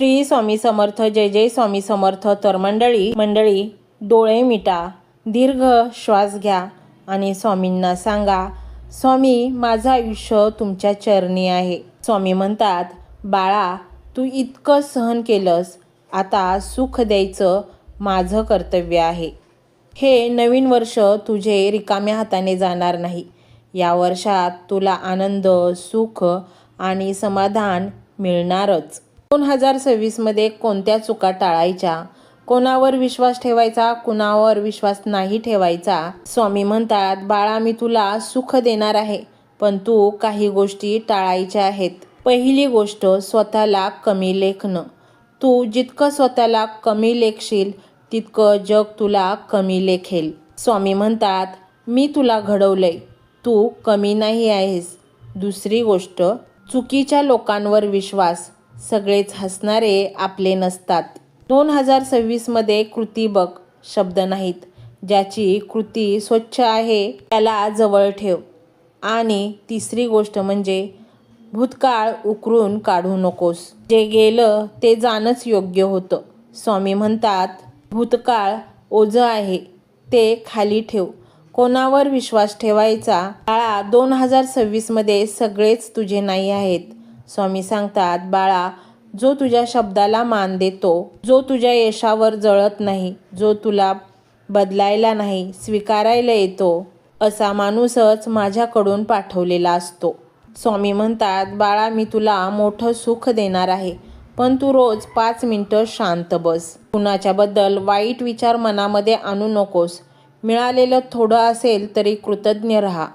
श्री स्वामी समर्थ जय जय स्वामी समर्थ तर मंडळी मंडळी डोळे मिटा दीर्घ श्वास घ्या आणि स्वामींना सांगा स्वामी माझं आयुष्य तुमच्या चरणी आहे. स्वामी म्हणतात बाळा तू इतकं सहन केलंस आता सुख द्यायचं माझं कर्तव्य आहे. हे नवीन वर्ष तुझे रिकाम्या हाताने जाणार नाही. या वर्षात तुला आनंद सुख आणि समाधान मिळणारच. दोन हजार सव्वीसमध्ये कोणत्या चुका टाळायच्या? कोणावर विश्वास ठेवायचा? कुणावर विश्वास नाही ठेवायचा? स्वामी म्हणतात बाळा मी तुला सुख देणार आहे पण तू काही गोष्टी टाळायच्या आहेत. पहिली गोष्ट स्वतःला कमी लेखणं. तू जितकं स्वतःला कमी लेखशील तितकं जग तुला कमी लेखेल. स्वामी म्हणतात मी तुला घडवलंय. तू कमी नाही आहेस. दुसरी गोष्ट चुकीच्या लोकांवर विश्वास. सगळेच हसणारे आपले नसतात. दोन हजार सव्वीसमध्ये कृती बघ शब्द नाहीत. ज्याची कृती स्वच्छ आहे त्याला जवळ ठेव. आणि तिसरी गोष्ट म्हणजे भूतकाळ उकरून काढू नकोस. जे गेलं ते जाणंच योग्य होतं. स्वामी म्हणतात भूतकाळ ओझं आहे ते खाली ठेव. कोणावर विश्वास ठेवायचा? काळा दोन हजार सव्वीसमध्ये सगळेच तुझे नाही आहेत. स्वामी सांगतात बाळा जो तुझ्या शब्दाला मान देतो जो तुझ्या यशावर जळत नाही जो तुला बदलायला नाही स्वीकारायला येतो असा माणूसच माझ्याकडून पाठवलेला असतो. स्वामी म्हणतात बाळा मी तुला मोठं सुख देणार आहे पण तू रोज पाच मिनटं शांत बस. कुणाच्याबद्दल वाईट विचार मनामध्ये आणू नकोस. मिळालेलं थोडं असेल तरी कृतज्ञ राहा.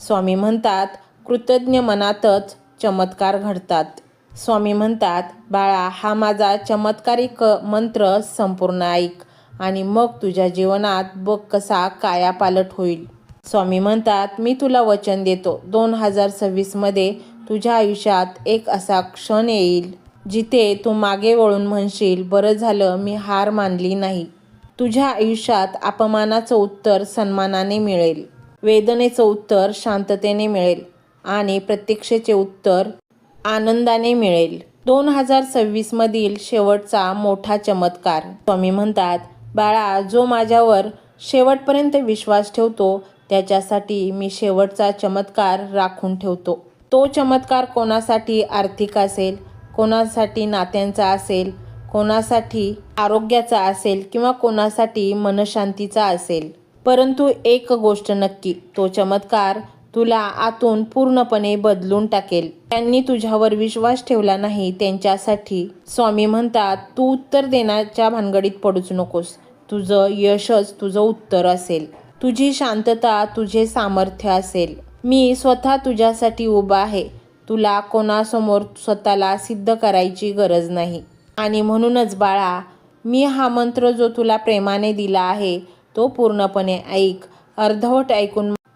स्वामी म्हणतात कृतज्ञ मनातच चमत्कार घडतात. स्वामी म्हणतात बाळा हा माझा चमत्कारी क मंत्र संपूर्ण ऐक आणि मग तुझ्या जीवनात बघ कसा कायापालट होईल. स्वामी म्हणतात मी तुला वचन देतो. दोन हजार सव्वीसमध्ये तुझ्या आयुष्यात एक असा क्षण येईल जिथे तू मागे वळून म्हणशील बरं झालं मी हार मानली नाही. तुझ्या आयुष्यात अपमानाचं उत्तर सन्मानाने मिळेल. वेदनेचं उत्तर शांततेने मिळेल. आणि प्रत्यक्षेचे उत्तर आनंदाने मिळेल. दोन हजार सव्वीसमधील शेवटचा मोठा चमत्कार. स्वामी म्हणतात बाळा जो माझ्यावर शेवटपर्यंत विश्वास ठेवतो त्याच्यासाठी मी शेवटचा चमत्कार राखून ठेवतो. तो चमत्कार कोणासाठी आर्थिक असेल कोणासाठी नात्यांचा असेल कोणासाठी आरोग्याचा असेल किंवा कोणासाठी मनशांतीचा असेल. परंतु एक गोष्ट नक्की तो चमत्कार तुला आतून पूर्णपणे बदलून टाकेल. त्यांनी तुझ्यावर विश्वास ठेवला नाही त्यांच्यासाठी. स्वामी म्हणतात तू उत्तर देण्याच्या भानगडीत पडूच नकोस. तुझं यशच तुझं उत्तर असेल. तुझी शांतता तुझे सामर्थ्य असेल. मी स्वतः तुझ्यासाठी उभा आहे. तुला कोणासमोर स्वतःला सिद्ध करायची गरज नाही. आणि म्हणूनच बाळा मी हा मंत्र जो तुला प्रेमाने दिला आहे तो पूर्णपणे ऐक. अर्धवट ऐकून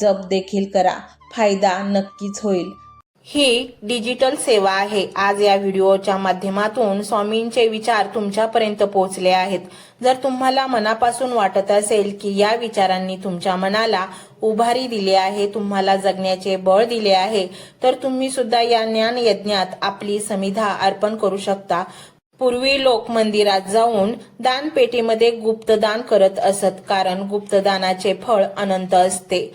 जप देखील करा. फायदा नक्कीच होईल. ही डिजिटल सेवा आहे. आज या व्हिडिओच्या माध्यमातून स्वामींचे विचार तुमच्यापर्यंत पोहोचले आहेत. जर तुम्हाला मनापासून वाटत असेल की या विचारांनी तुमच्या मनाला उभारी दिली आहे तुम्हाला जगण्याचे बळ दिले आहे तर तुम्ही सुद्धा या ज्ञान यज्ञात आपली समिधा अर्पण करू शकता. पूर्वी लोक मंदिरात जाऊन दानपेटीमध्ये गुप्तदान करत असत कारण गुप्तदानाचे फळ अनंत असते.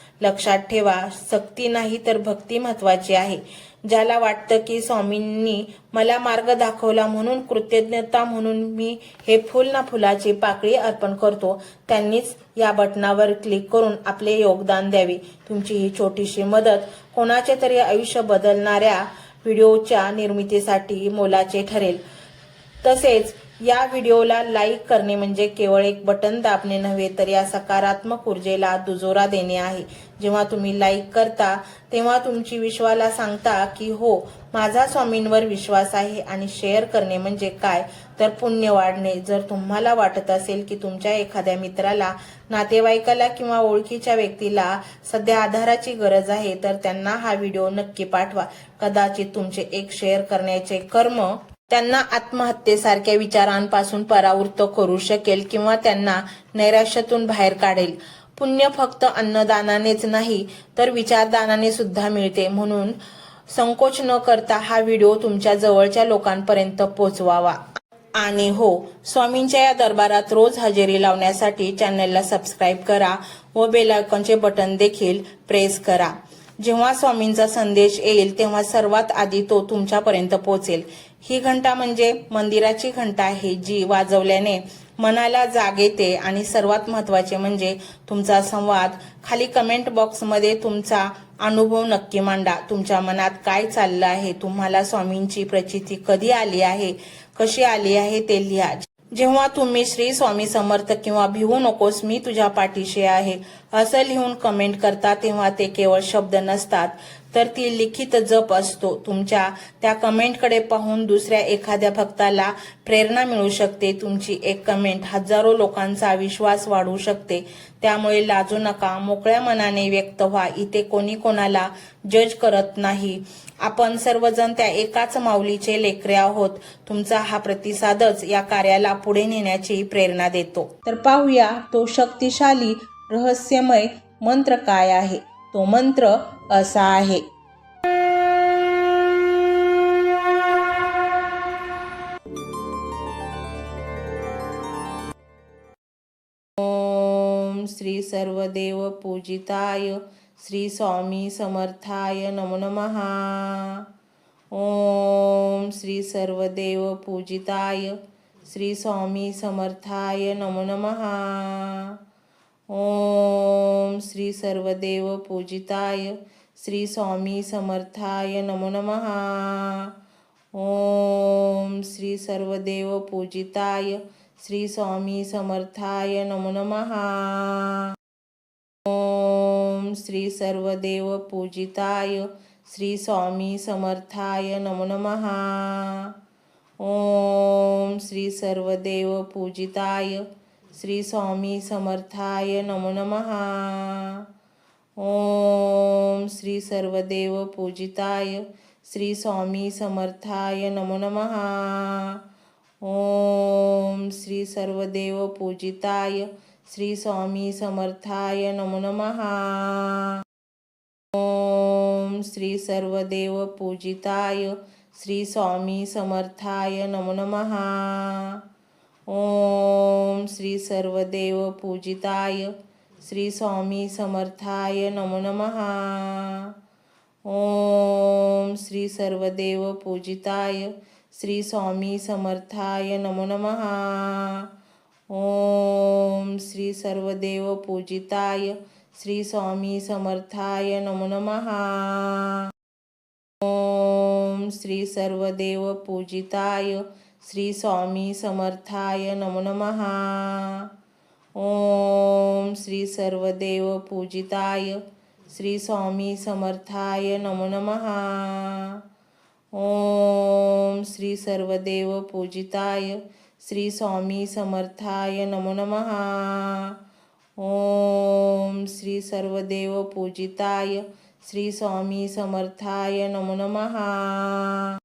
लक्षात ठेवा सक्ती नाही तर भक्ती महत्वाची आहे. ज्याला वाटतं की स्वामींनी मला मार्ग दाखवला म्हणून कृतज्ञता म्हणून मी हे फुल ना फुलाची पाकळी अर्पण करतो त्यांनीच या बटनावर क्लिक करून आपले योगदान द्यावे. तुमची ही छोटीशी मदत कोणाचे तरी आयुष्य बदलणाऱ्या व्हिडिओच्या निर्मितीसाठी मोलाचे ठरेल. तसेच या व्हिडिओला लाईक करणे म्हणजे केवळ एक बटन दाबणे नव्हे तर या सकारात्मक ऊर्जेला दुजोरा देणे आहे. जेव्हा तुम्ही लाईक करता तेव्हा तुमची विश्वाला सांगता की हो माझा स्वामींवर विश्वास आहे आणि शेअर करणे म्हणजे काय? तर पुण्य वाढणे. जर तुम्हाला वाटत असेल की तुमच्या एखाद्या मित्राला नातेवाईकाला किंवा ओळखीच्या व्यक्तीला सध्या आधाराची गरज आहे तर त्यांना हा व्हिडिओ नक्की पाठवा. कदाचित तुमचे एक शेअर करण्याचे कर्म त्यांना आत्महत्येसारख्या विचारांपासून परावृत्त करू शकेल किंवा त्यांना नैराश्यातून बाहेर काढेल. पुण्य फक्त अन्नदानानेच नाही तर विचारदानाने सुद्धा मिळते. म्हणून संकोच न करता हा व्हिडिओ तुमच्या जवळच्या लोकांपर्यंत पोहोचवावा. आणि हो स्वामींच्या या दरबारात रोज हजेरी लावण्यासाठी चॅनलला सबस्क्राईब करा व बेलायकॉनचे बटन देखील प्रेस करा. जेव्हा स्वामींचा संदेश येईल तेव्हा सर्वात आधी तो तुमच्यापर्यंत पोहोचेल. ही घंटा म्हणजे मंदिराची घंटा आहे जी वाजवल्याने मनाला जाग येते आणि सर्वात महत्त्वाचे म्हणजे तुमचा संवाद. खाली कमेंट बॉक्समध्ये तुमचा अनुभव नक्की मांडा. तुमच्या मनात काय चाललं आहे? तुम्हाला स्वामींची प्रचिती कधी आली आहे? कशी आली आहे ते लिहा. जेव्हा तुम्ही श्री स्वामी समर्थ किंवा भिवू नकोस मी तुझ्या पाठीशी आहे. असं लिहून कमेंट करता तेव्हा ते केवळ शब्द नसतात तर ती लिखित जप असतो. तुमच्या त्या कमेंटकडे पाहून दुसऱ्या एखाद्या भक्ताला प्रेरणा मिळू शकते. तुमची एक कमेंट हजारो लोकांचा विश्वास वाढवू शकते. त्यामुळे लाजू नका मोकळ्या मनाने व्यक्त व्हा. इथे कोणी कोणाला जज करत नाही. आपण सर्वजण त्या एकाच माऊलीचे लेकरे आहोत. तुमचा हा प्रतिसादच या कार्याला पुढे नेण्याची प्रेरणा देतो. तर पाहूया तो शक्तिशाली रहस्यमय मंत्र काय आहे? तो मंत्र असा आहे. ओम श्री सर्वदेव पूजिताय, श्री स्वामी समर्थाय नमो नमः. ओम श्री सर्वदेव पूजिताय, श्री स्वामी समर्थाय नमो नमः. ओम श्री सर्वदेव पूजिताय श्री स्वामी समर्थाय नमो नमहा ओम श्री सर्वदेव पूजिताय श्री स्वामी समर्थाय नमो नमहा ओम श्री सर्वदेव पूजिताय श्री स्वामी समर्थाय नमो नमहा ओम श्री सर्वदेव पूजिताय श्री स्वामी समर्थाय नमो नमः. ओम श्री सर्वदेव पूजिताय श्री स्वामी समर्थाय नमो नमः. ओम श्री सर्वदेव पूजिताय श्री स्वामी समर्थाय नमो नमः. ओम श्री सर्वदेव पूजिताय श्री स्वामी समर्थाय नमो नमः. ओम श्री सर्वदेव पूजिताय श्री स्वामी समर्थाय नमो नमहा ओम श्री सर्वदेव पूजिताय श्री स्वामी समर्थाय नमो नमहा ओम श्री सर्वदेव पूजिताय श्री स्वामी समर्थाय नमो नमहा ओम श्री सर्वदेव पूजिताय श्री स्वामी समर्थाय नमो नमः. ओम श्री सर्वदेव पूजिताय श्री स्वामी समर्थाय नमो नमः. ओम श्री सर्वदेव पूजिताय श्री स्वामी समर्थाय नमो नमः. ओम श्री सर्वदेव पूजिताय श्री स्वामी समर्थाय नमो नमः.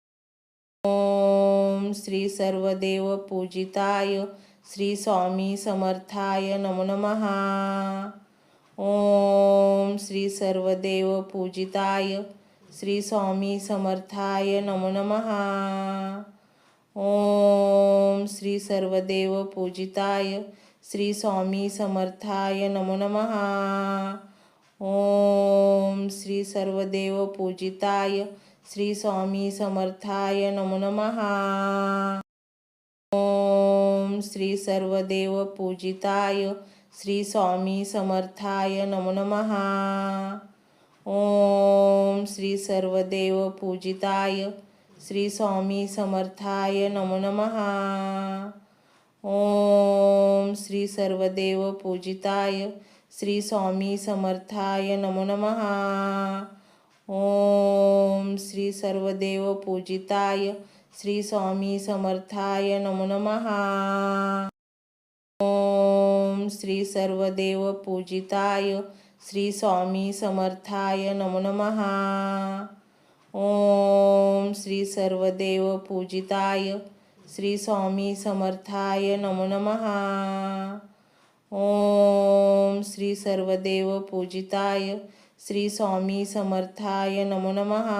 ओम श्री सर्वदेव पूजिताय श्री स्वामी समर्थाय नमो नमः. ओम श्री सर्वदेव पूजिताय श्री स्वामी समर्थाय नमो नमः. ओम श्री सर्वदेव पूजिताय श्री स्वामी समर्थाय नमो नमः. ओम श्री सर्वदेव पूजिताय श्री स्वामी समर्थाय नमो नमहा ओम श्री सर्वदेव पूजिताय श्री स्वामी समर्थाय नमो नमः। ओम श्री सर्वदेव पूजिताय श्री स्वामी समर्थाय नमो नमहा ओम श्री सर्वदेव पूजिताय श्री स्वामी समर्थाय नमो नमः। ओम श्री सर्वदेव पूजिताय श्री स्वामी समर्थाय नमो नमहा ओम श्री सर्वदेव पूजिताय श्री स्वामी समर्थाय नमो नमहा ओम श्री सर्वदेव पूजिताय श्री स्वामी समर्थाय नमो नमहा ओम श्री सर्वदेव पूजिताय श्री स्वामी समर्थाय नमो नमः।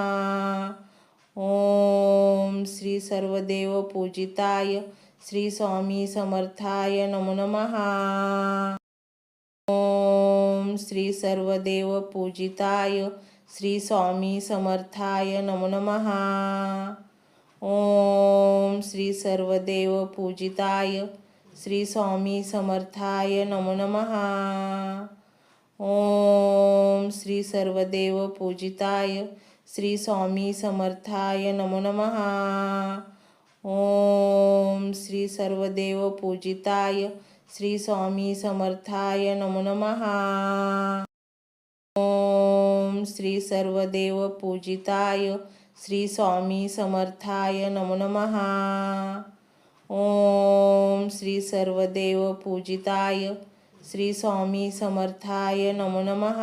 ओम श्री सर्वदेव पूजिताय श्री स्वामी समर्थाय नमो नमहा ओम श्री सर्वदेव पूजिताय श्री स्वामी समर्थाय नमो नमः। ओम श्री सर्वदेव पूजिताय श्री स्वामी समर्थाय नमो नमः। ओम श्री सर्वदेव पूजिताय श्री स्वामी समर्थाय नमो नमः. ओम श्री सर्वदेव पूजिताय श्री स्वामी समर्थाय नमो नमः. ओम श्री सर्वदेव पूजिताय श्री स्वामी समर्थाय नमो नमः. ओम श्री सर्वदेव पूजिताय श्री स्वामी समर्थाय नमो नमः.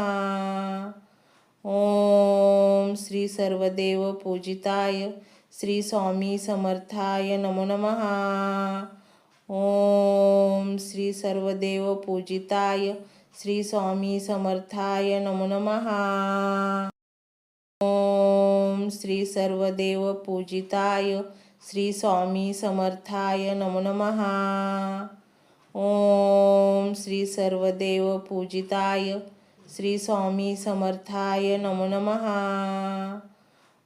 ओम श्री सर्वदेव पूजिताय श्री स्वामी समर्थाय नमो नमः. ओम श्री सर्वदेव पूजिताय श्री स्वामी समर्थाय नमो नमहा ओम श्री सर्वदेव पूजिताय श्री स्वामी समर्थाय नमो नमः. ओम श्री सर्वदेव पूजिताय श्री स्वामी समर्थाय नमो नमहा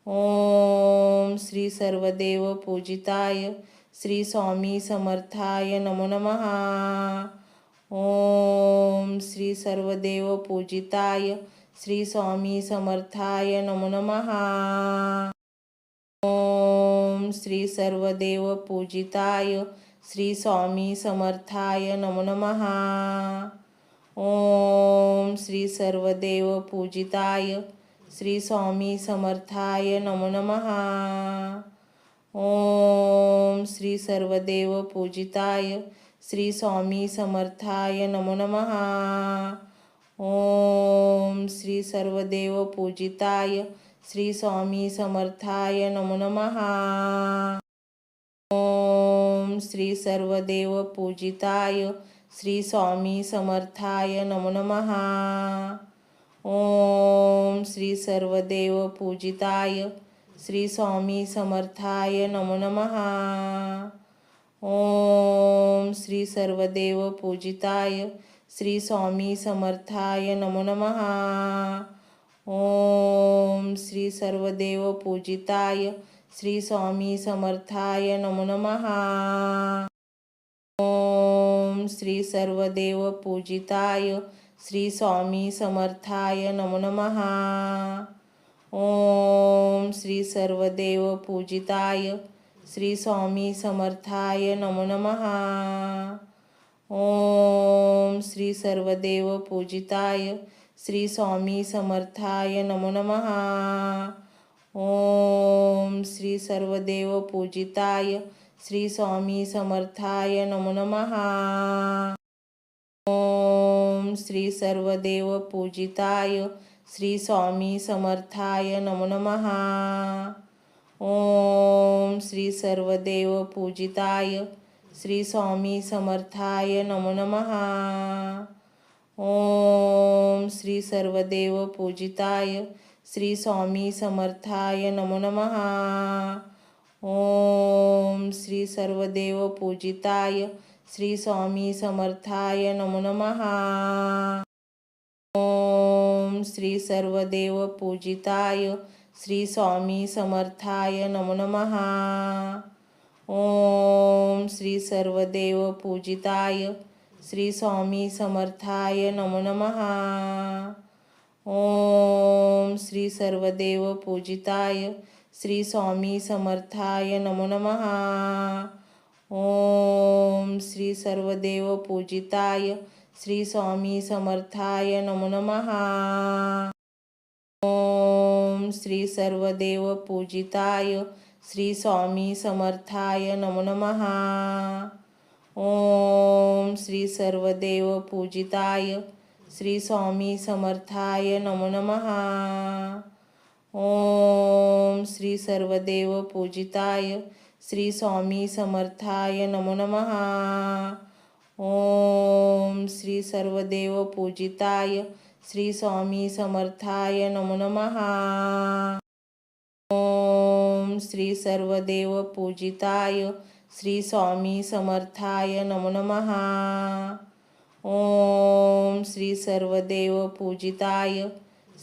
ओम श्री सर्वदेव पूजिताय श्री स्वामी समर्थाय नमो नमहा ओम श्री सर्वदेव पूजिताय श्री स्वामी समर्थाय नमो नमहा ओम श्री सर्वदेव पूजिताय श्री स्वामी समर्थाय नमो नमहा ओम श्री सर्वदेव पूजिताय श्री स्वामी समर्थाय नमो नमहा ओम श्री सर्वदेव पूजिताय श्री स्वामी समर्थाय नमो नमहा ओम श्री सर्वदेव पूजिताय श्री स्वामी समर्थाय नमो नमहा श्री सर्वदेव पूजिताय श्री स्वामी समर्थाय नमो नमः. ओम श्री सर्वदेव पूजिताय श्री स्वामी समर्थाय नमो नमः. ओम श्री सर्वदेव पूजिताय श्री स्वामी समर्थाय नमो नमः. ओम श्री सर्वदेव पूजिताय श्री स्वामी समर्थाय नमो नमहा ओम श्री सर्वदेव पूजिताय श्री स्वामी समर्थाय नमो नमहा ओम श्री सर्वदेव पूजिताय श्री स्वामी समर्थाय नमो नमहा ओम श्री सर्वदेव पूजिताय श्री स्वामी समर्थाय नमो नमः। ओम श्री सर्वदेव पूजिताय श्री स्वामी समर्थाय नमो नमहा ओम श्री सर्वदेव पूजिताय श्री स्वामी समर्थाय नमो नमहा ओम श्री सर्वदेव पूजिताय श्री स्वामी समर्थाय नमो नमहा ओम श्री सर्वदेव पूजिताय श्री स्वामी समर्थाय नमो नमहा ओम श्री सर्वदेव पूजिताय श्री स्वामी समर्थाय नमो नमहा ओम श्री सर्वदेव पूजिताय श्री स्वामी समर्थाय नमो नमहा ओम श्री सर्वदेव पूजिताय श्री स्वामी समर्थाय नमो नमः। ओम श्री सर्वदेव पूजिताय श्री स्वामी समर्थाय नमो नमः। ओम श्री सर्वदेव पूजिताय श्री स्वामी समर्थाय नमो नमः। ओम श्री सर्वदेव पूजिताय श्री स्वामी समर्थाय नमो नमः। ओम श्री सर्वदेव पूजिताय श्री स्वामी समर्थाय नमो नमहा ओम श्री सर्वदेव पूजिताय श्री स्वामी समर्थाय नमो नमः. ओम श्री सर्वदेव पूजिताय श्री स्वामी समर्थाय नमो नमहा ओम श्री सर्वदेव पूजिताय श्री स्वामी समर्थाय नमो नमः. ओम श्री सर्वदेव पूजिताय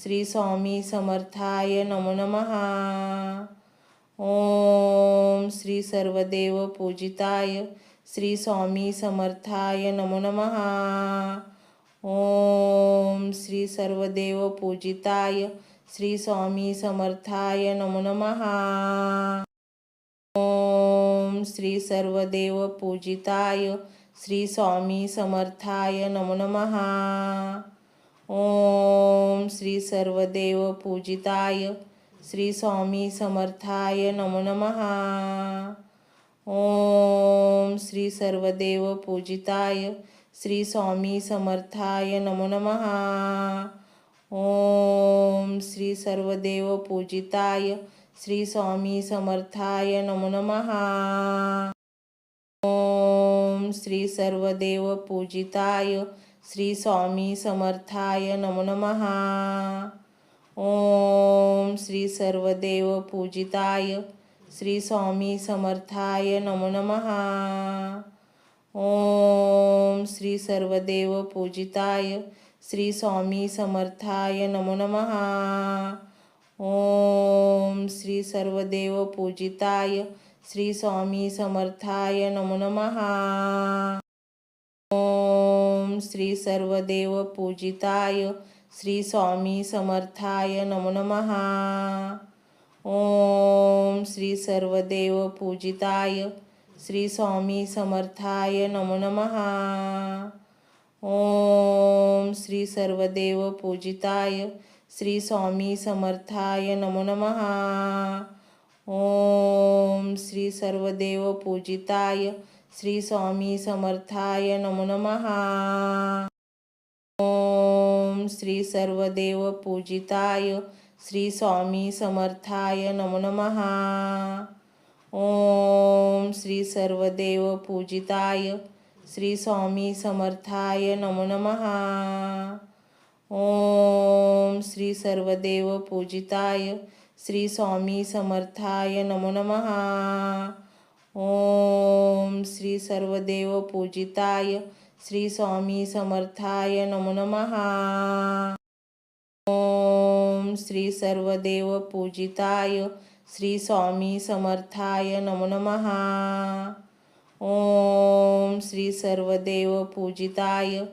श्री स्वामी समर्थाय नमो नमहा ओम श्री सर्वदेव पूजिताय श्री स्वामी समर्थाय नमो नमहा ओम श्री सर्वदेव पूजिताय श्री स्वामी समर्थाय नमो नमहा ओम श्री सर्वदेव पूजिताय श्री स्वामी समर्थाय नमो नमहा ओम श्री सर्वदेव पूजिताय श्री स्वामी समर्थाय नमो नमहा ओम श्री सर्वदेव पूजिताय श्री स्वामी समर्थाय नमो नमः. ओम श्री सर्वदेव पूजिताय श्री स्वामी समर्थाय नमो नमः. ओम श्री सर्वदेव पूजिताय श्री स्वामी समर्थाय नमो नमः. ओम श्री सर्वदेव पूजिताय श्री स्वामी समर्थाय नमो नमः. ओम श्री सर्वदेव पूजिताय श्री स्वामी समर्थाय नमो नमः. ओम श्री सर्वदेव पूजिताय श्री स्वामी समर्थाय नमो नमहा ओम श्री सर्वदेव पूजिताय श्री स्वामी समर्थाय नमो नमः। ओम श्री सर्वदेव पूजिताय श्री स्वामी समर्थाय नमो नमः। ओम श्री सर्वदेव पूजिताय श्री स्वामी समर्थाय नमो नमः। श्री सर्वदेव पूजिताय श्री स्वामी समर्थाय नमो नमः। ओम श्री सर्वदेव पूजिताय श्री स्वामी समर्थाय नमो नमः। ओम श्री सर्वदेव पूजिताय श्री स्वामी समर्थाय नमो नमः। ओम श्री सर्वदेव पूजिताय श्री स्वामी समर्थाय नमो नमः. ओम श्री सर्वदेव पूजिताय श्री स्वामी समर्थाय नमो नमहा ओम श्री सर्वदेव पूजिताय श्री स्वामी समर्थाय नमो नमः. ओम श्री सर्वदेव पूजिताय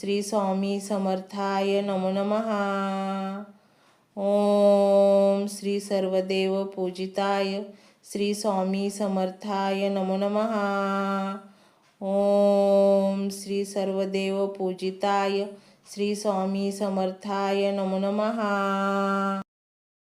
श्री स्वामी समर्थाय नमो नमः. ओम श्री सर्वदेव पूजिताय श्री स्वामी समर्थाय नमो नमः। ओम श्री सर्वदेव पूजिताय श्री स्वामी समर्थाय नमो नमः।